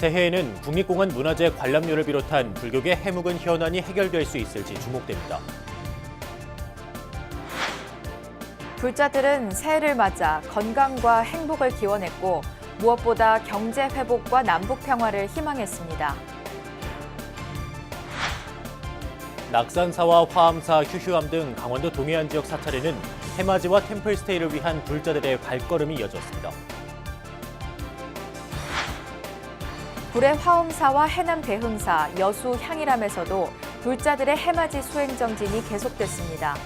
새해에는 국립공원 문화재 관람료를 비롯한 불교계 해묵은 현안이 해결될 수 있을지 주목됩니다. 불자들은 새해를 맞아 건강과 행복을 기원했고 무엇보다 경제 회복과 남북 평화를 희망했습니다. 낙산사와 화암사, 휴휴암 등 강원도 동해안 지역 사찰에는 해맞이와 템플스테이를 위한 불자들의 발걸음이 이어졌습니다. 불의 화엄사와 해남 대흥사, 여수 향일암에서도 불자들의 해맞이 수행 정진이 계속됐습니다.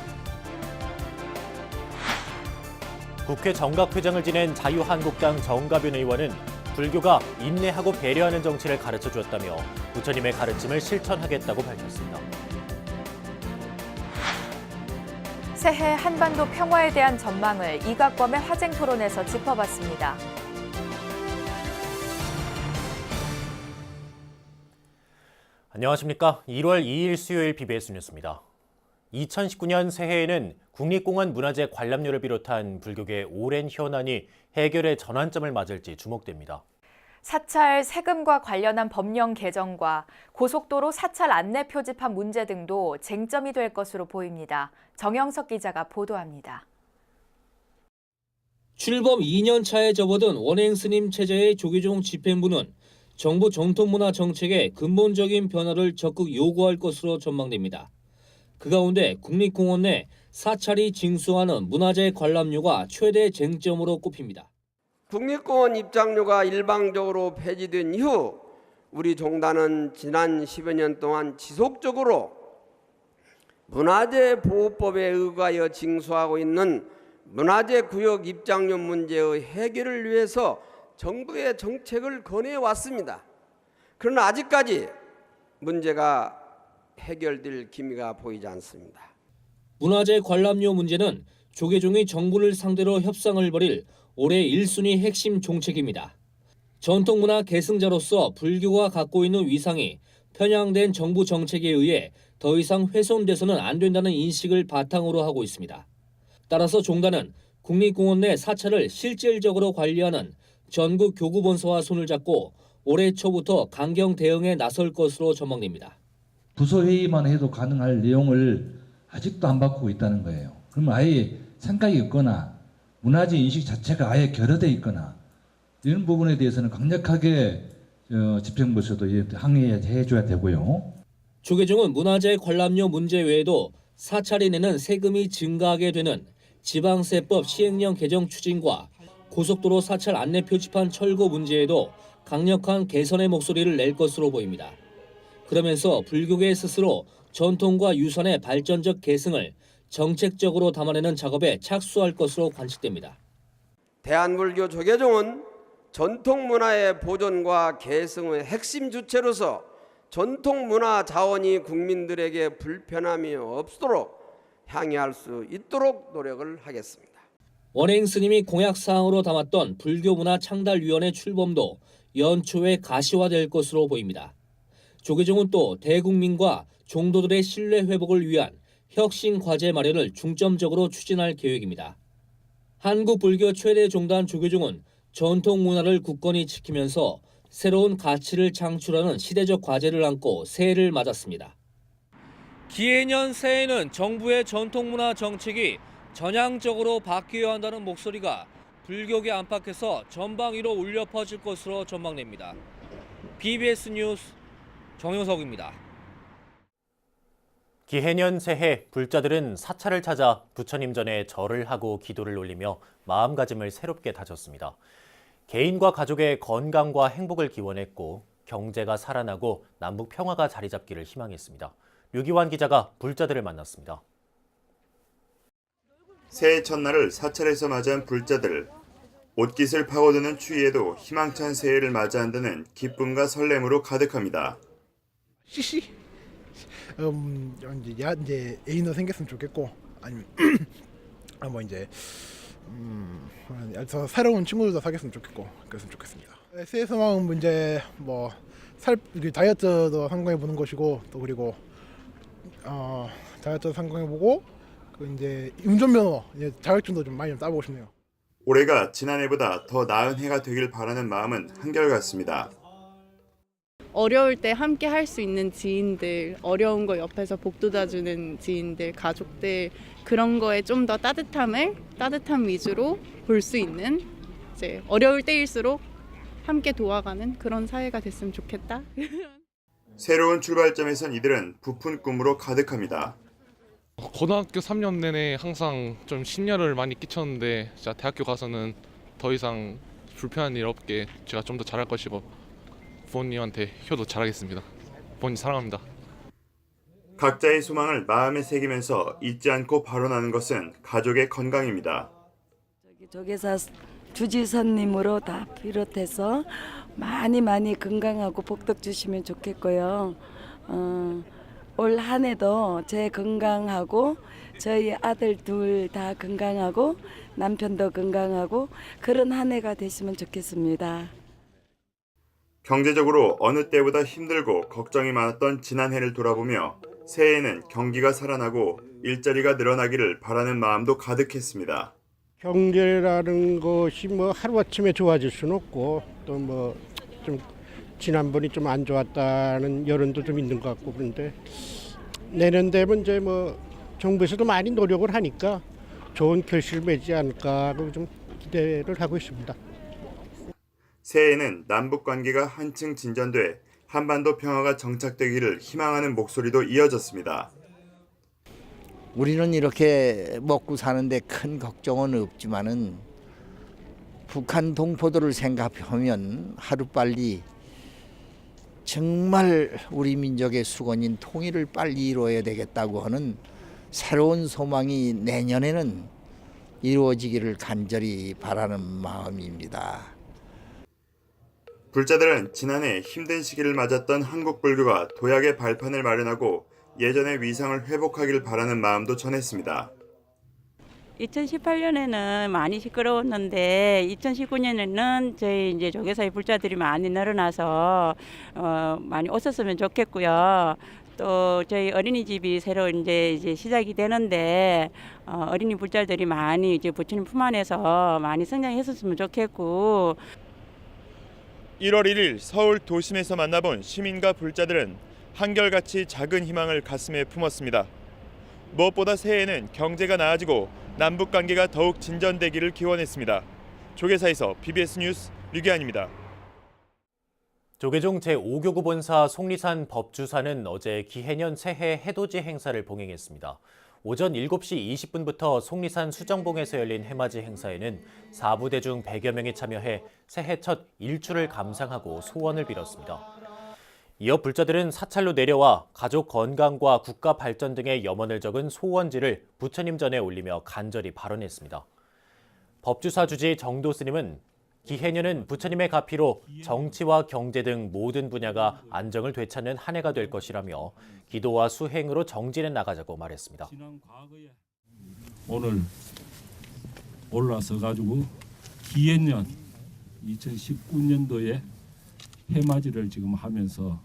국회 정각회장을 지낸 자유한국당 정가변 의원은 불교가 인내하고 배려하는 정치를 가르쳐 주었다며 부처님의 가르침을 실천하겠다고 밝혔습니다. 새해 한반도 평화에 대한 전망을 이각범의 화쟁 토론에서 짚어봤습니다. 안녕하십니까. 1월 2일 수요일 BBS 뉴스입니다. 2019년 새해에는 국립공원 문화재 관람료를 비롯한 불교계 오랜 현안이 해결의 전환점을 맞을지 주목됩니다. 사찰 세금과 관련한 법령 개정과 고속도로 사찰 안내 표지판 문제 등도 쟁점이 될 것으로 보입니다. 정영석 기자가 보도합니다. 출범 2년 차에 접어든 원행 스님 체제의 조계종 집행부는 정부 정통문화 정책의 근본적인 변화를 적극 요구할 것으로 전망됩니다. 그 가운데 국립공원 내 사찰이 징수하는 문화재 관람료가 최대 쟁점으로 꼽힙니다. 국립공원 입장료가 일방적으로 폐지된 이후 우리 종단은 지난 10여 년 동안 지속적으로 문화재 보호법에 의거하여 징수하고 있는 문화재 구역 입장료 문제의 해결을 위해서 정부의 정책을 건해 왔습니다. 그러나 아직까지 문제가 해결될 기미가 보이지 않습니다. 문화재 관람료 문제는 조계종이 정부를 상대로 협상을 벌일 올해 1순위 핵심 종책입니다. 전통문화 계승자로서 불교가 갖고 있는 위상이 편향된 정부 정책에 의해 더 이상 훼손돼서는 안 된다는 인식을 바탕으로 하고 있습니다. 따라서 종단은 국립공원 내 사찰을 실질적으로 관리하는 전국 교구본서와 손을 잡고 올해 초부터 강경 대응에 나설 것으로 전망됩니다. 부서 회의만 해도 가능할 내용을 아직도 안 바꾸고 있다는 거예요. 그러면 아예 생각이 없거나 문화재 인식 자체가 아예 결여돼 있거나 이런 부분에 대해서는 강력하게 어, 집행부에서도 예, 항의해 줘야 되고요. 조계종은 문화재 관람료 문제 외에도 사찰이 내는 세금이 증가하게 되는 지방세법 시행령 개정 추진과 고속도로 사찰 안내 표지판 철거 문제에도 강력한 개선의 목소리를 낼 것으로 보입니다. 그러면서 불교계 스스로 전통과 유산의 발전적 계승을 정책적으로 담아내는 작업에 착수할 것으로 관측됩니다. 대한불교 조계종은 전통 문화의 보존과 계승의 핵심 주체로서 전통 문화 자원이 국민들에게 불편함이 없도록 향유할 수 있도록 노력을 하겠습니다. 원행 스님이 공약 사항으로 담았던 불교문화 창달위원회 출범도 연초에 가시화될 것으로 보입니다. 조계종은 또 대국민과 종도들의 신뢰 회복을 위한 혁신 과제 마련을 중점적으로 추진할 계획입니다. 한국 불교 최대 종단 조계종은 전통 문화를 굳건히 지키면서 새로운 가치를 창출하는 시대적 과제를 안고 새해를 맞았습니다. 기해년 새해는 정부의 전통문화 정책이 전향적으로 바뀌어야 한다는 목소리가 불교계 안팎에서 전방위로 울려 퍼질 것으로 전망됩니다. BBS 뉴스 정효석입니다. 기해년 새해 불자들은 사찰을 찾아 부처님 전에 절을 하고 기도를 올리며 마음가짐을 새롭게 다졌습니다. 개인과 가족의 건강과 행복을 기원했고 경제가 살아나고 남북 평화가 자리 잡기를 희망했습니다. 류기환 기자가 불자들을 만났습니다. 새해 첫날을 사찰에서 맞이한 불자들. 옷깃을 파고드는 추위에도 희망찬 새해를 맞이한다는 기쁨과 설렘으로 가득합니다. CC 음 이제 야 이제 애인도 생겼으면 좋겠고 아니면 아, 뭐 이제 음저 새로운 친구들도 사귀었으면 좋겠고 그랬으면 좋겠습니다. 새해 소망은 뭐 이제 뭐 살 다이어트도 성공해 보는 것이고 또 그리고 어 다이어트 성공해 보고 그 이제 운전면허 이제 자격증도 좀 많이 좀 따보고 싶네요. 올해가 지난해보다 더 나은 해가 되길 바라는 마음은 한결같습니다. 어려울 때 함께 할 수 있는 지인들, 어려운 거 옆에서 복돋아주는 지인들, 가족들 그런 거에 좀 더 따뜻함을 따뜻함 위주로 볼 수 있는 이제 어려울 때일수록 함께 도와가는 그런 사회가 됐으면 좋겠다. 새로운 출발점에선 이들은 부푼 꿈으로 가득합니다. 고등학교 3년 내내 항상 좀 심려를 많이 끼쳤는데 진짜 대학교 가서는 더 이상 불편한 일 없게 제가 좀 더 잘할 것이고 부모님한테 효도 잘하겠습니다. 부모님 사랑합니다. 각자의 소망을 마음에 새기면서 잊지 않고 발언하는 것은 가족의 건강입니다. 저기 조계사 주지선님으로 다 비롯해서 많이 많이 건강하고 복덕 주시면 좋겠고요. 어, 올 한 해도 제 건강하고 저희 아들 둘 다 건강하고 남편도 건강하고 그런 한 해가 되시면 좋겠습니다. 경제적으로 어느 때보다 힘들고 걱정이 많았던 지난해를 돌아보며 새해에는 경기가 살아나고 일자리가 늘어나기를 바라는 마음도 가득했습니다. 경제라는 것이 뭐 하루아침에 좋아질 수는 없고 또 뭐 좀 지난번이 좀 안 좋았다는 여론도 좀 있는 것 같고 그런데 내년 되면 이제 뭐 정부에서도 많이 노력을 하니까 좋은 결실을 맺지 않을까 하고 좀 기대를 하고 있습니다. 새해에는 남북 관계가 한층 진전돼 한반도 평화가 정착되기를 희망하는 목소리도 이어졌습니다. 우리는 이렇게 먹고 사는데 큰 걱정은 없지만은 북한 동포들을 생각하면 하루빨리 정말 우리 민족의 수건인 통일을 빨리 이루어야 되겠다고 하는 새로운 소망이 내년에는 이루어지기를 간절히 바라는 마음입니다. 불자들은 지난해 힘든 시기를 맞았던 한국 불교가 도약의 발판을 마련하고 예전의 위상을 회복하길 바라는 마음도 전했습니다. 2018년에는 많이 시끄러웠는데 2019년에는 저희 이제 조계사의 불자들이 많이 늘어나서 어, 많이 오셨으면 좋겠고요. 또 저희 어린이집이 새로 이제 이제 시작이 되는데 어, 어린이 불자들이 많이 이제 부처님 품 안에서 많이 성장했었으면 좋겠고 1월 1일 서울 도심에서 만나본 시민과 불자들은 한결같이 작은 희망을 가슴에 품었습니다. 무엇보다 새해에는 경제가 나아지고 남북 관계가 더욱 진전되기를 기원했습니다. 조계사에서 BBS 뉴스 류기환입니다. 조계종 제5교구 본사 속리산 법주사는 어제 기해년 새해 해돋이 행사를 봉행했습니다. 오전 7시 20분부터 속리산 수정봉에서 열린 해맞이 행사에는 4부대 중 100여 명이 참여해 새해 첫 일출을 감상하고 소원을 빌었습니다. 이어 불자들은 사찰로 내려와 가족 건강과 국가 발전 등의 염원을 적은 소원지를 부처님 전에 올리며 간절히 발언했습니다. 법주사 주지 정도 스님은 기해년은 부처님의 가피로 정치와 경제 등 모든 분야가 안정을 되찾는 한 해가 될 것이라며 기도와 수행으로 정진해 나가자고 말했습니다. 오늘 올라서 가지고 기해년 2019년도에 해맞이를 지금 하면서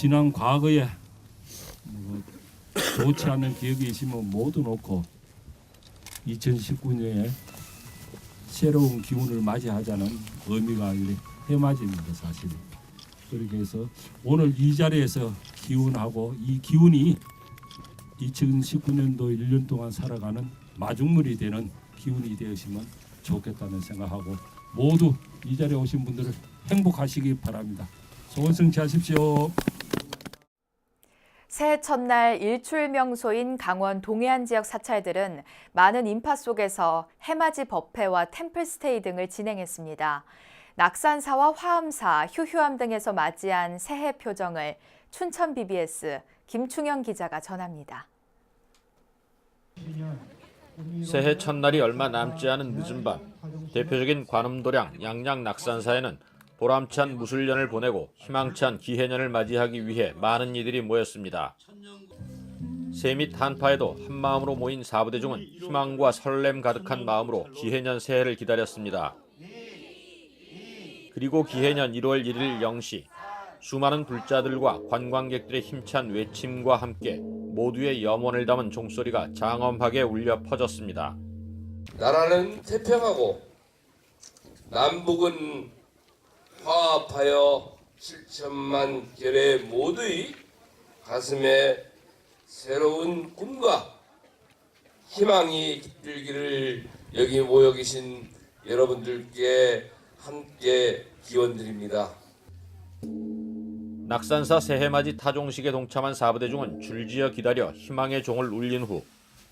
지난 과거에 뭐 좋지 않은 기억이 있으면 모두 놓고 2019년에 새로운 기운을 맞이하자는 의미가 이 해맞이입니다 사실. 그렇게 해서 오늘 이 자리에서 기운하고 이 기운이 2019년도 1년 동안 살아가는 마중물이 되는 기운이 되었으면 좋겠다는 생각하고 모두 이 자리에 오신 분들을 행복하시기 바랍니다. 소원 성취하십시오. 새해 첫날 일출 명소인 강원 동해안 지역 사찰들은 많은 인파 속에서 해맞이 법회와 템플스테이 등을 진행했습니다. 낙산사와 화엄사, 휴휴암 등에서 맞이한 새해 표정을 춘천 BBS 김충현 기자가 전합니다. 새해 첫날이 얼마 남지 않은 늦은 밤 대표적인 관음도량 양양 낙산사에는 보람찬 무술년을 보내고 희망찬 기해년을 맞이하기 위해 많은 이들이 모였습니다. 새및 한파에도 한마음으로 모인 사부대 중은 희망과 설렘 가득한 마음으로 기해년 새해를 기다렸습니다. 그리고 기해년 1월 1일 0시 수많은 불자들과 관광객들의 힘찬 외침과 함께 모두의 염원을 담은 종소리가 장엄하게 울려 퍼졌습니다. 나라는 태평하고 남북은 화합하여 7천만 결의 모두의 가슴에 새로운 꿈과 희망이 깃들기를 여기 모여 계신 여러분들께 함께 기원드립니다. 낙산사 새해맞이 타종식에 동참한 사부대중은 줄지어 기다려 희망의 종을 울린 후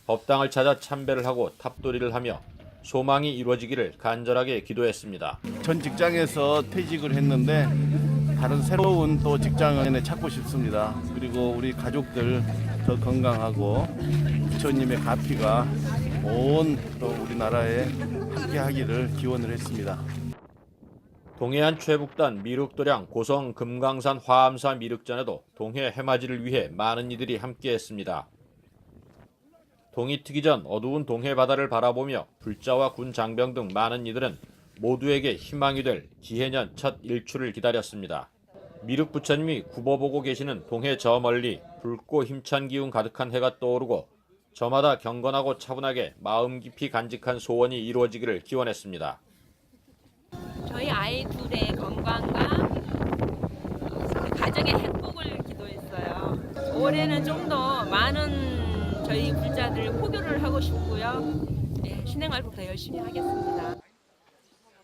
법당을 찾아 참배를 하고 탑도리를 하며 소망이 이루어지기를 간절하게 기도했습니다. 전 직장에서 퇴직을 했는데 다른 새로운 또 직장을 찾고 싶습니다. 그리고 우리 가족들 더 건강하고 부처님의 가피가 온 또 우리나라에 함께하기를 기원을 했습니다. 동해안 최북단 미륵도량 고성 금강산 화암사 미륵전에도 동해 해맞이를 위해 많은 이들이 함께했습니다. 동이 트기 전 어두운 동해 바다를 바라보며 불자와 군 장병 등 많은 이들은 모두에게 희망이 될 기해년 첫 일출을 기다렸습니다. 미륵 부처님이 굽어보고 계시는 동해 저 멀리 붉고 힘찬 기운 가득한 해가 떠오르고 저마다 경건하고 차분하게 마음 깊이 간직한 소원이 이루어지기를 기원했습니다. 저희 아이 둘의 건강과 어, 가정의 행복을 기도했어요. 올해는 좀 더 많은 저희 불자들 포교를 하고 싶고요. 네, 신행활동 더 열심히 하겠습니다.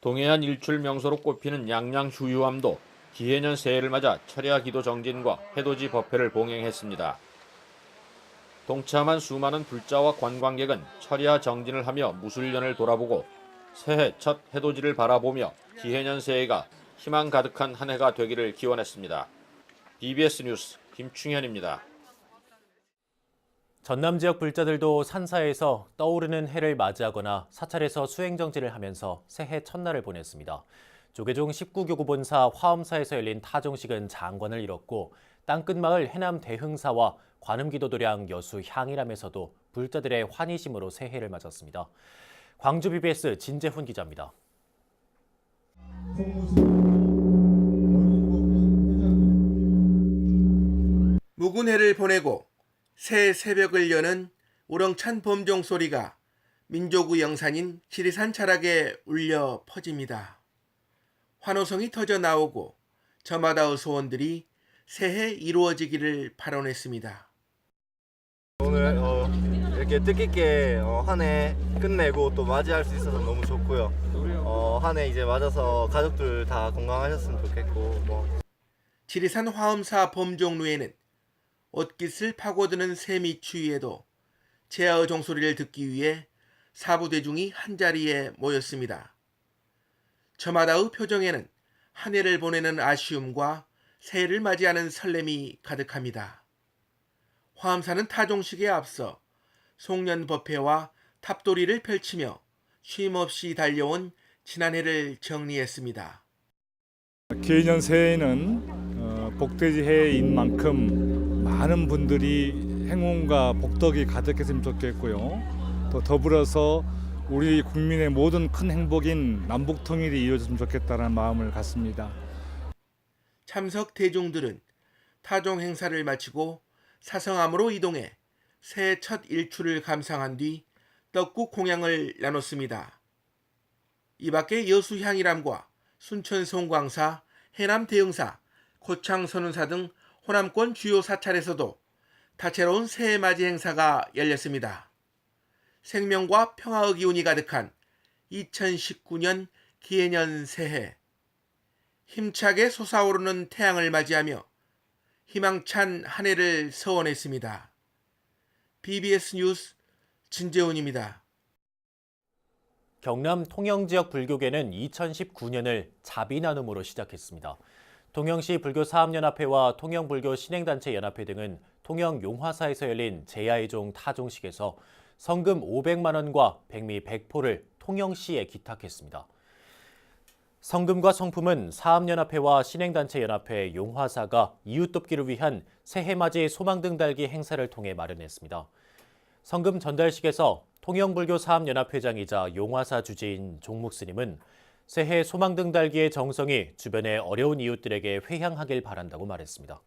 동해안 일출 명소로 꼽히는 양양 휴유암도 기해년 새해를 맞아 철야 기도 정진과 해돋이 법회를 봉행했습니다. 동참한 수많은 불자와 관광객은 철야 정진을 하며 무술년을 돌아보고 새해 첫 해돋이를 바라보며 기해년 새해가 희망 가득한 한 해가 되기를 기원했습니다. BBS 뉴스 김충현입니다. 전남 지역 불자들도 산사에서 떠오르는 해를 맞이하거나 사찰에서 수행정지를 하면서 새해 첫날을 보냈습니다. 조계종 19교구 본사 화엄사에서 열린 타종식은 장관을 이뤘고 땅끝마을 해남 대흥사와 관음기도 도량 여수 향일암에서도 불자들의 환희심으로 새해를 맞았습니다. 광주 BBS 진재훈 기자입니다. 묵은 해를 보내고 새 새벽을 여는 우렁찬 범종 소리가 민족의 영산인 지리산 자락에 울려 퍼집니다. 환호성이 터져 나오고 저마다의 소원들이 새해 이루어지기를 발언했습니다. 오늘 어, 이렇게 뜻깊게 어, 한해 끝내고 또 맞이할 수 있어서 너무 좋고요. 어, 한해 이제 맞아서 가족들 다 건강하셨으면 좋겠고 뭐 지리산 화엄사 범종루에는 옷깃을 파고드는 새미 추위에도 제아의 종소리를 듣기 위해 사부대중이 한자리에 모였습니다. 저마다의 표정에는 한 해를 보내는 아쉬움과 새해를 맞이하는 설렘이 가득합니다. 화엄사는 타종식에 앞서 송년법회와 탑도리를 펼치며 쉼없이 달려온 지난해를 정리했습니다. 기해년 새해에는 어, 복돼지 해인 만큼 많은 분들이 행운과 복덕이 가득했으면 좋겠고요. 또 더불어서 우리 국민의 모든 큰 행복인 남북 통일이 이루어졌으면 좋겠다는 마음을 갖습니다. 참석 대중들은 타종 행사를 마치고 사성암으로 이동해 새해 첫 일출을 감상한 뒤 떡국 공양을 나눴습니다. 이 밖에 여수 향이람과 순천 송광사, 해남 대흥사, 고창 선운사 등 호남권 주요 사찰에서도 다채로운 새해 맞이 행사가 열렸습니다. 생명과 평화의 기운이 가득한 2019년 기해년 새해 힘차게 솟아오르는 태양을 맞이하며 희망찬 한 해를 서원했습니다. BBS 뉴스 진재훈입니다. 경남 통영 지역 불교계는 2019년을 자비 나눔으로 시작했습니다. 통영시 불교 사업연합회와 통영불교 신행단체 연합회 등은 통영 용화사에서 열린 제야의종 타종식에서 성금 500만 원과 백미 100포를 통영시에 기탁했습니다. 성금과 성품은 사업연합회와 신행단체 연합회 용화사가 이웃 돕기를 위한 새해맞이 소망등 달기 행사를 통해 마련했습니다. 성금 전달식에서 통영불교 사업연합회장이자 용화사 주지인 종묵스님은 새해 소망등 달기의 정성이 주변의 어려운 이웃들에게 회향하길 바란다고 말했습니다.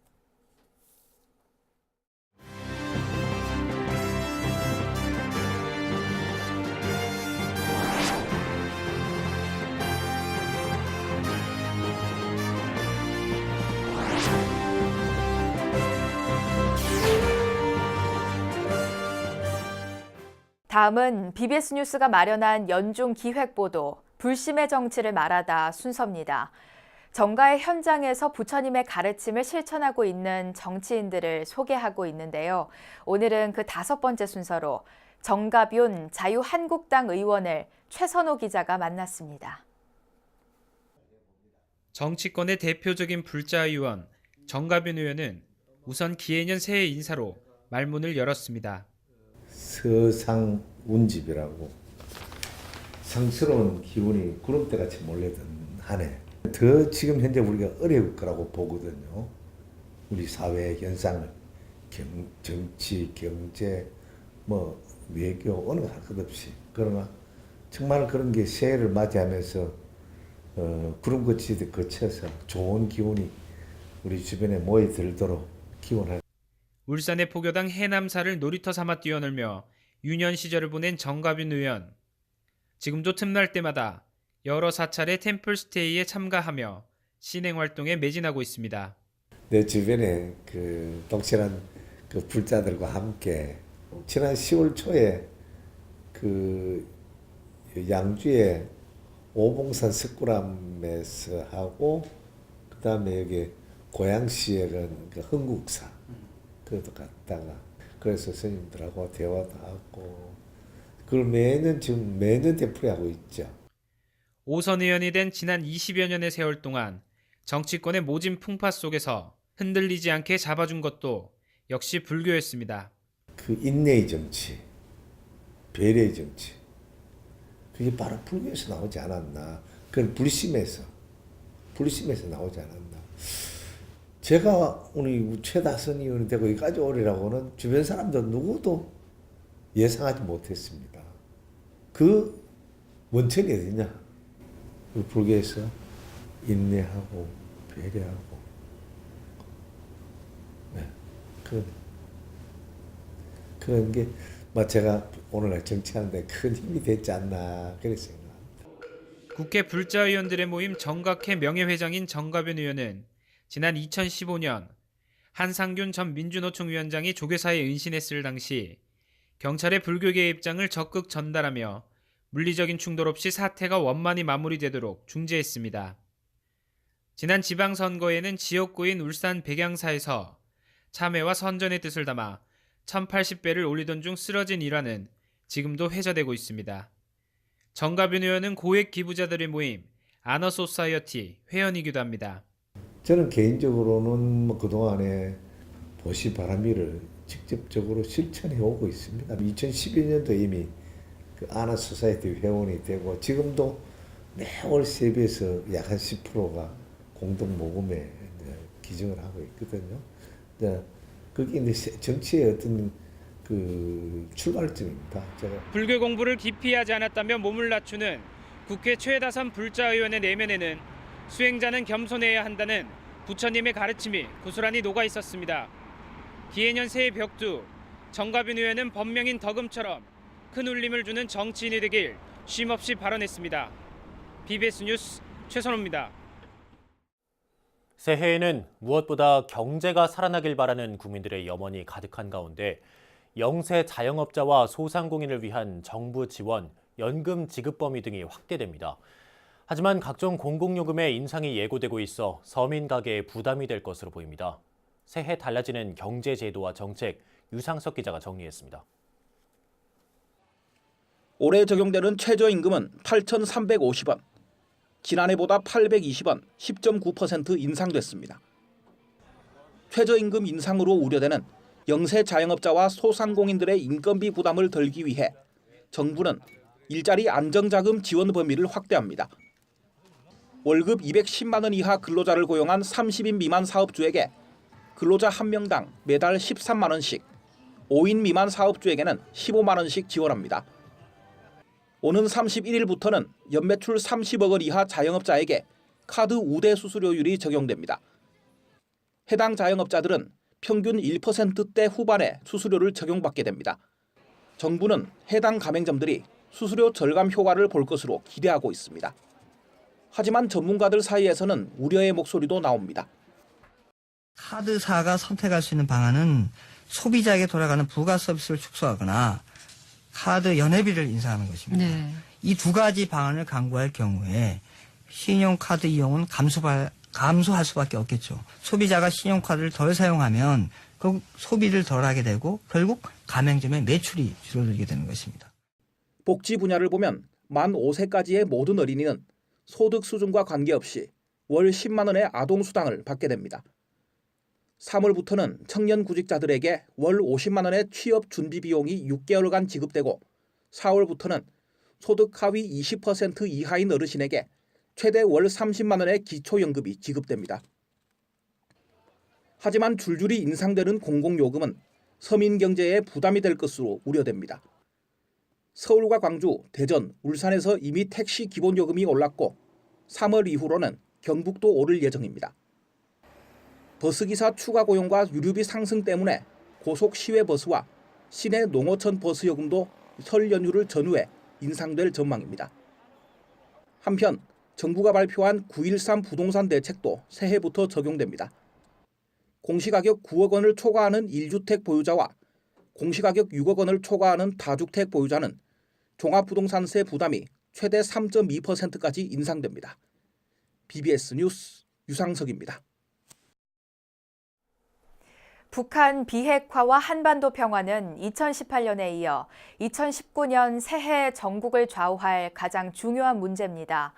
다음은 BBS 뉴스가 마련한 연중 기획 보도 불심의 정치를 말하다 순서입니다. 정가의 현장에서 부처님의 가르침을 실천하고 있는 정치인들을 소개하고 있는데요. 오늘은 그 다섯 번째 순서로 정가윤 자유한국당 의원을 최선호 기자가 만났습니다. 정치권의 대표적인 불자 의원 정가빈 의원은 우선 기해년 새해 인사로 말문을 열었습니다. 서상 운집이라고 상스러운 기운이 구름대같이 몰려든 한 해. 더 지금 현재 우리가 어려울 거라고 보거든요. 우리 사회 현상을 경, 정치, 경제, 뭐 외교 어느 할 것 없이 그러나 정말 그런 게 새해를 맞이하면서 어, 구름같이 거쳐서 좋은 기운이 우리 주변에 모여들도록 기원할. 울산의 포교당 해남사를 놀이터 삼아 뛰어놀며 유년 시절을 보낸 정가빈 의원. 지금도 틈날 때마다 여러 사찰의 템플스테이에 참가하며 신행 활동에 매진하고 있습니다. 내 주변에 그 독실한 그 불자들과 함께 지난 10월 초에 그 양주에 오봉산 석굴암에서 하고 그 다음에 여기 고양시에 그 흥국사 그것도 갔다가 그래서 스님들하고 대화도 하고 그걸 매년 지금 매년 되풀이하고 있죠. 오선 의원이 된 지난 20여 년의 세월 동안 정치권의 모진 풍파 속에서 흔들리지 않게 잡아준 것도 역시 불교였습니다. 그 인내의 정치, 배려의 정치, 그게 바로 불교에서 나오지 않았나. 그건 불심에서, 불심에서 나오지 않았나. 제가 오늘 최다선 의원이 되고 여기까지 오리라고는 주변 사람들 누구도 예상하지 못했습니다. 그 원천이 어디냐? 우리 불교에서 인내하고 배려하고 네, 그런 그런 게뭐 제가 오늘날 정치하는데 큰 힘이 됐지 않나 그렇게 생각합니다. 국회 불자 의원들의 모임 정각회 명예회장인 정가변 의원은 지난 2015년 한상균 전 민주노총 위원장이 조계사에 은신했을 당시 경찰의 불교계 입장을 적극 전달하며 물리적인 충돌 없이 사태가 원만히 마무리되도록 중재했습니다. 지난 지방선거에는 지역구인 울산 백양사에서 참회와 선전의 뜻을 담아 1080배를 올리던 중 쓰러진 일화는 지금도 회자되고 있습니다. 정가빈 의원은 고액 기부자들의 모임 아너소사이어티 회원이기도 합니다. 저는 개인적으로는 뭐 그동안에 보시 바람이를 직접적으로 실천해 오고 있습니다. 2012년도 이미 그 아나 소사이티 회원이 되고 지금도 매월 세비에서 약 한 10%가 공동 모금에 기증을 하고 있거든요. 그게 이제 정치의 어떤 그 출발점입니다. 제가 불교 공부를 깊이 하지 않았다며 몸을 낮추는 국회 최다선 불자 의원의 내면에는 수행자는 겸손해야 한다는 부처님의 가르침이 고스란히 녹아 있었습니다. 기해년 새해 벽두 정가빈 의원은 법명인 덕음처럼 큰 울림을 주는 정치인이 되길 쉼없이 발언했습니다. BBS 뉴스 최선호입니다. 새해에는 무엇보다 경제가 살아나길 바라는 국민들의 염원이 가득한 가운데 영세 자영업자와 소상공인을 위한 정부 지원, 연금 지급 범위 등이 확대됩니다. 하지만 각종 공공요금의 인상이 예고되고 있어 서민 가게에 부담이 될 것으로 보입니다. 새해 달라지는 경제 제도와 정책, 유상석 기자가 정리했습니다. 올해 적용되는 최저임금은 8,350원, 지난해보다 820원, 10.9% 인상됐습니다. 최저임금 인상으로 우려되는 영세 자영업자와 소상공인들의 인건비 부담을 덜기 위해 정부는 일자리 안정자금 지원 범위를 확대합니다. 월급 210만 원 이하 근로자를 고용한 30인 미만 사업주에게 근로자 한 명당 매달 13만 원씩, 5인 미만 사업주에게는 15만 원씩 지원합니다. 오는 31일부터는 연매출 30억 원 이하 자영업자에게 카드 우대 수수료율이 적용됩니다. 해당 자영업자들은 평균 1%대 후반에 수수료를 적용받게 됩니다. 정부는 해당 가맹점들이 수수료 절감 효과를 볼 것으로 기대하고 있습니다. 하지만 전문가들 사이에서는 우려의 목소리도 나옵니다. 카드사가 선택할 수 있는 방안은 소비자에게 돌아가는 부가 서비스를 축소하거나 카드 연회비를 인상하는 것입니다. 이두 가지 방안을 강구할 경우에 신용카드 이용은 감소할, 감소할 수밖에 없겠죠. 소비자가 신용카드를 덜 사용하면 그 소비를 덜 하게 되고 결국 가맹점의 매출이 줄어들게 되는 것입니다. 복지 분야를 보면 만 5세까지의 모든 어린이는 소득 수준과 관계없이 월 10만 원의 아동 수당을 받게 됩니다. 3월부터는 청년 구직자들에게 월 50만 원의 취업 준비 비용이 6개월간 지급되고 4월부터는 소득 하위 20% 이하인 어르신에게 최대 월 30만 원의 기초연금이 지급됩니다. 하지만 줄줄이 인상되는 공공요금은 서민 경제에 부담이 될 것으로 우려됩니다. 서울과 광주, 대전, 울산에서 이미 택시 기본요금이 올랐고 3월 이후로는 경북도 오를 예정입니다. 버스기사 추가 고용과 유류비 상승 때문에 고속 시외버스와 시내 농어촌 버스 요금도 설 연휴를 전후해 인상될 전망입니다. 한편 정부가 발표한 9.13 부동산 대책도 새해부터 적용됩니다. 공시가격 9억 원을 초과하는 1주택 보유자와 공시가격 6억 원을 초과하는 다주택 보유자는 종합부동산세 부담이 최대 3.2%까지 인상됩니다. BBS 뉴스 유상석입니다. 북한 비핵화와 한반도 평화는 2018년에 이어 2019년 새해 전국을 좌우할 가장 중요한 문제입니다.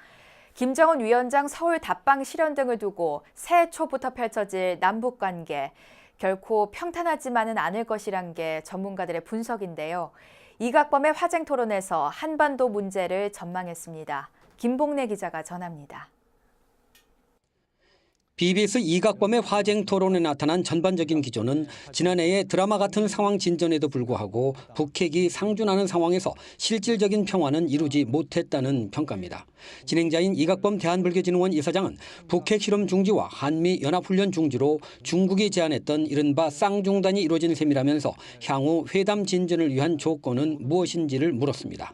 김정은 위원장 서울 답방 실현 등을 두고 새해 초부터 펼쳐질 남북 관계 결코 평탄하지만은 않을 것이란 게 전문가들의 분석인데요. 이각범의 화쟁 토론에서 한반도 문제를 전망했습니다. 김봉래 기자가 전합니다. BBS 이각범의 화쟁 토론에 나타난 전반적인 기조는 지난해의 드라마 같은 상황 진전에도 불구하고 북핵이 상준하는 상황에서 실질적인 평화는 이루지 못했다는 평가입니다. 진행자인 이각범 대한불교진흥원 이사장은 북핵 실험 중지와 한미 연합훈련 중지로 중국이 제안했던 이른바 쌍중단이 이루어진 셈이라면서 향후 회담 진전을 위한 조건은 무엇인지를 물었습니다.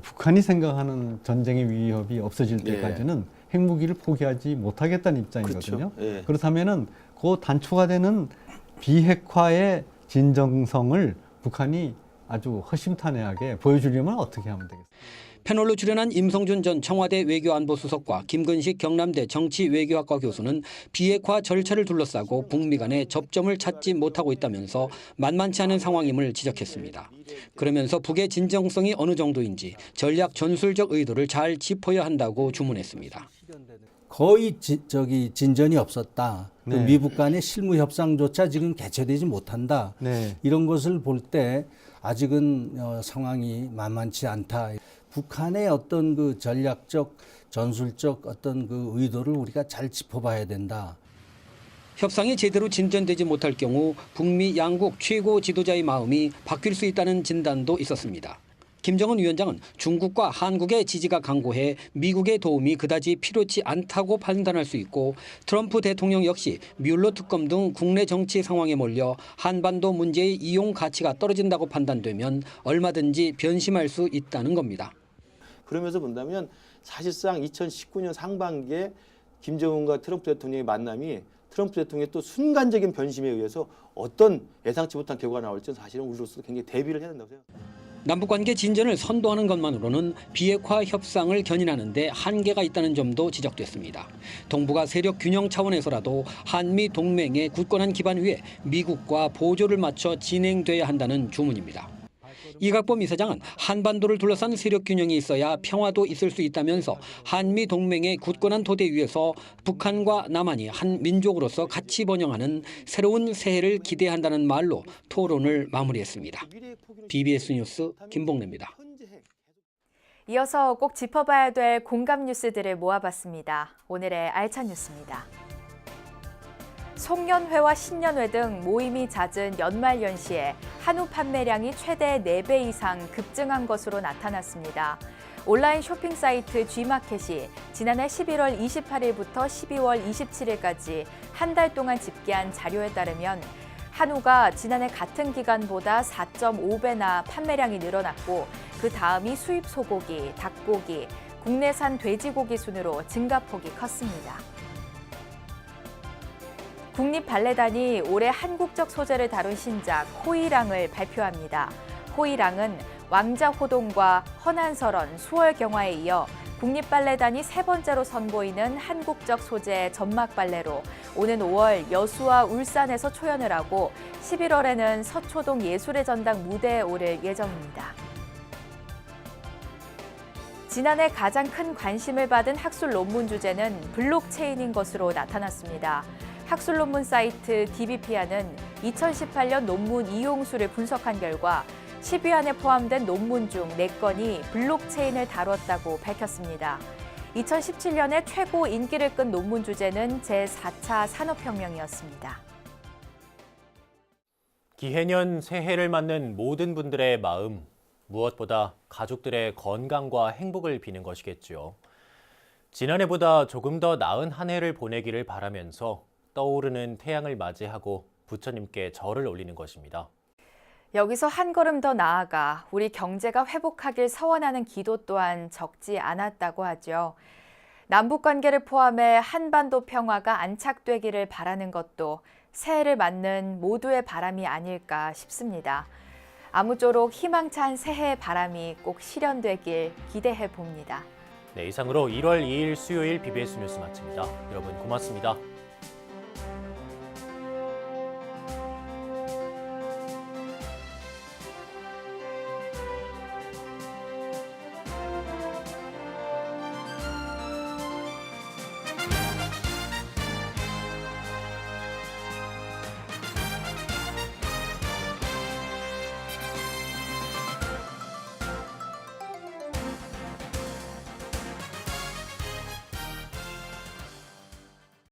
북한이 생각하는 전쟁의 위협이 없어질 때까지는 핵무기를 포기하지 못하겠다는 입장이거든요. 그렇죠. 예. 그렇다면은 그 단초가 되는 비핵화의 진정성을 북한이 아주 허심탄회하게 보여주려면 어떻게 하면 되겠습니까? 패널로 출연한 임성준 전 청와대 외교안보수석과 김근식 경남대 정치외교학과 교수는 비핵화 절차를 둘러싸고 북미 간의 접점을 찾지 못하고 있다면서 만만치 않은 상황임을 지적했습니다. 그러면서 북의 진정성이 어느 정도인지 전략 전술적 의도를 잘 짚어야 한다고 주문했습니다. 거의 지, 저기 진전이 없었다. 그 네. 미국 간의 실무 협상조차 지금 개최되지 못한다. 네. 이런 것을 볼 때 아직은 어, 상황이 만만치 않다. 북한의 어떤 그 전략적 전술적 어떤 그 의도를 우리가 잘 짚어봐야 된다. 협상이 제대로 진전되지 못할 경우 북미 양국 최고 지도자의 마음이 바뀔 수 있다는 진단도 있었습니다. 김정은 위원장은 중국과 한국의 지지가 강고해 미국의 도움이 그다지 필요치 않다고 판단할 수 있고 트럼프 대통령 역시 뮬러 특검 등 국내 정치 상황에 몰려 한반도 문제의 이용 가치가 떨어진다고 판단되면 얼마든지 변심할 수 있다는 겁니다. 그러면서 본다면 사실상 2019년 상반기에 김정은과 트럼프 대통령의 만남이 트럼프 대통령의 또 순간적인 변심에 의해서 어떤 예상치 못한 결과가 나올지는 사실은 우리로서 굉장히 대비를 해야 된다고 생각합니다. 남북관계 진전을 선도하는 것만으로는 비핵화 협상을 견인하는 데 한계가 있다는 점도 지적됐습니다. 동북아 세력 균형 차원에서라도 한미 동맹의 굳건한 기반 위에 미국과 보조를 맞춰 진행돼야 한다는 주문입니다. 이각범 이사장은 한반도를 둘러싼 세력 균형이 있어야 평화도 있을 수 있다면서 한미 동맹의 굳건한 토대 위에서 북한과 남한이 한 민족으로서 같이 번영하는 새로운 새해를 기대한다는 말로 토론을 마무리했습니다. BBS 뉴스 김봉래입니다. 이어서 꼭 짚어봐야 될 공감 뉴스들을 모아봤습니다. 오늘의 알찬 뉴스입니다. 송년회와 신년회 등 모임이 잦은 연말 연시에 한우 판매량이 최대 4배 이상 급증한 것으로 나타났습니다. 온라인 쇼핑 사이트 G마켓이 지난해 11월 28일부터 12월 27일까지 한 달 동안 집계한 자료에 따르면 한우가 지난해 같은 기간보다 4.5배나 판매량이 늘어났고 그 다음이 수입 소고기, 닭고기, 국내산 돼지고기 순으로 증가폭이 컸습니다. 국립발레단이 올해 한국적 소재를 다룬 신작 호이랑을 발표합니다. 호이랑은 왕자호동과 허난설원, 수월경화에 이어 국립발레단이 세 번째로 선보이는 한국적 소재의 전막발레로 오는 5월 여수와 울산에서 초연을 하고 11월에는 서초동 예술의 전당 무대에 오를 예정입니다. 지난해 가장 큰 관심을 받은 학술 논문 주제는 블록체인인 것으로 나타났습니다. 학술 논문 사이트 DBP아는 2018년 논문 이용 수를 분석한 결과 10위 안에 포함된 논문 중 4건이 블록체인을 다뤘다고 밝혔습니다. 2017년에 최고 인기를 끈 논문 주제는 제4차 산업혁명이었습니다. 기해년 새해를 맞는 모든 분들의 마음, 무엇보다 가족들의 건강과 행복을 비는 것이겠지요. 지난해보다 조금 더 나은 한 해를 보내기를 바라면서 떠오르는 태양을 맞이하고 부처님께 절을 올리는 것입니다. 여기서 한 걸음 더 나아가 우리 경제가 회복하길 서원하는 기도 또한 적지 않았다고 하죠. 남북 관계를 포함해 한반도 평화가 안착되기를 바라는 것도 새해를 맞는 모두의 바람이 아닐까 싶습니다. 아무쪼록 희망찬 새해의 바람이 꼭 실현되길 기대해 봅니다. 네, 이상으로 1월 2일 수요일 BBS 뉴스 마칩니다. 여러분 고맙습니다.